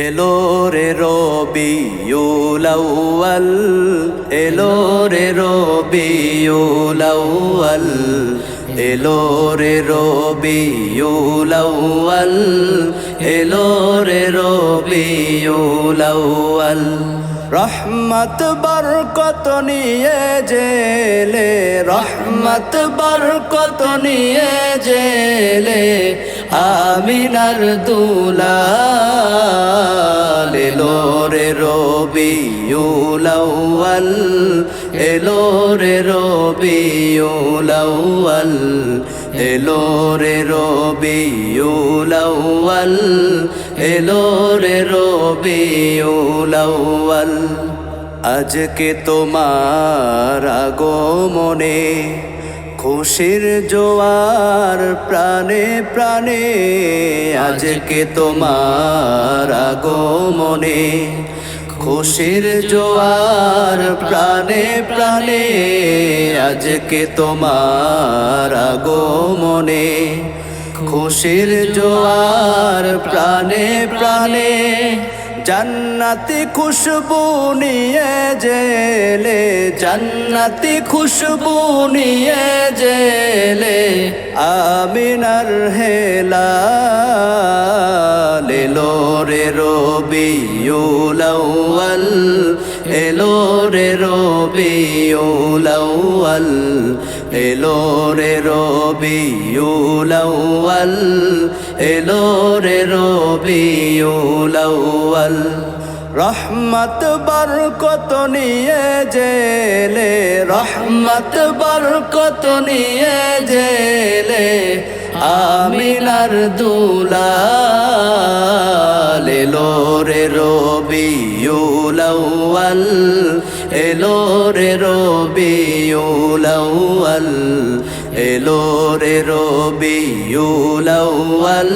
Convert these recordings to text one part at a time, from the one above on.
এলো রে রবিউল আউয়াল, এলো রে রবিউল আউয়াল, এলো রে রবিউল আউয়াল, এলো রে রবিউল আউয়াল। রহমত বরকত নিয়ে জেলে, রহমত বরকত নিয়ে জেলে আমিনার দুলাল এলো রে রবিউল আউয়াল, এলো রে রবিউল আউয়াল, এলো রে রবিউল আউয়াল, এলো রে রবিউল আউয়াল। আজকে তোমার আগমনে খুশির জোয়ার, প্রাণে প্রাণে, আজকে তোমার আগমনে। খুশির জোয়ার, প্রাণে প্রাণে, আজকে তোমার আগমনে। খুশির জোয়ার, প্রাণে প্রাণে, জান্নাতি খুশবু নিয়ে জেলে জান্নাতি খুশবু নিয়ে জেলে আমিনার হেলা এলো রে রবিউল আউয়াল, এলো রে রবিউল আউয়াল, এলো রে রবিউল আউয়াল, এলো রে রবিউল আউয়াল। রহমত বরকত নিয়ে জেলে, রহমত বরকত নিয়ে জেলে, আমিনার দুলাল এলো রে রবিউল আউয়াল, এলো রে রবিউল আউয়াল। এলো রে রবিউল আউয়াল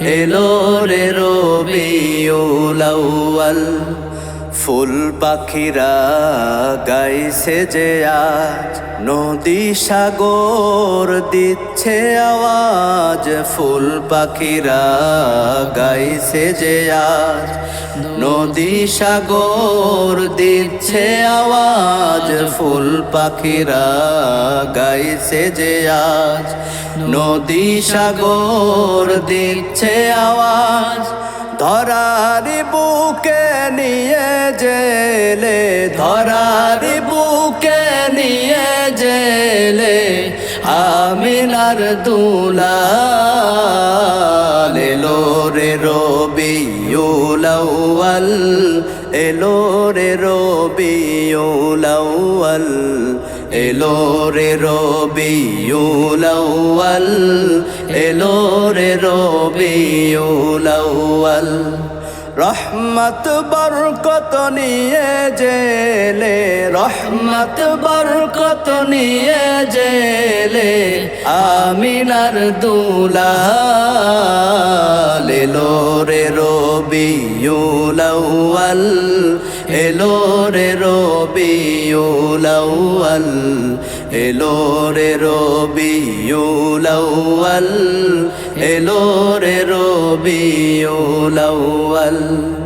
এলো রে রবিউল ফুল পাখিরা গাইছে যে আজ নদী সাগর দিচ্ছে আওয়াজ, ফুল পাখিরা গাইছে যে আজ। নদী সাগর দিচ্ছে আওয়াজ, ফুল পাখিরা গাইছে যে আজ। নদী সাগর দিচ্ছে আওয়াজ ধরারি বুকে নিয়ে জেলে, ধরারি বুকে নিয়ে জেলে, আমিনার দুলাল এলো রে রবিউল আউয়াল, এলো রে রবিউল আউয়াল। এলো রে রবিউল এলো রে রবিউল আউয়াল। রহমত বরকত নিয়ে জেলে, রহমত বরকত নিয়ে জেলে, আমিনার দুলাল। এলো রে রবিউল এলো রে রবিউল আউয়াল এলো রে রবিউল আউয়াল এলো রে রবিউল আউয়াল।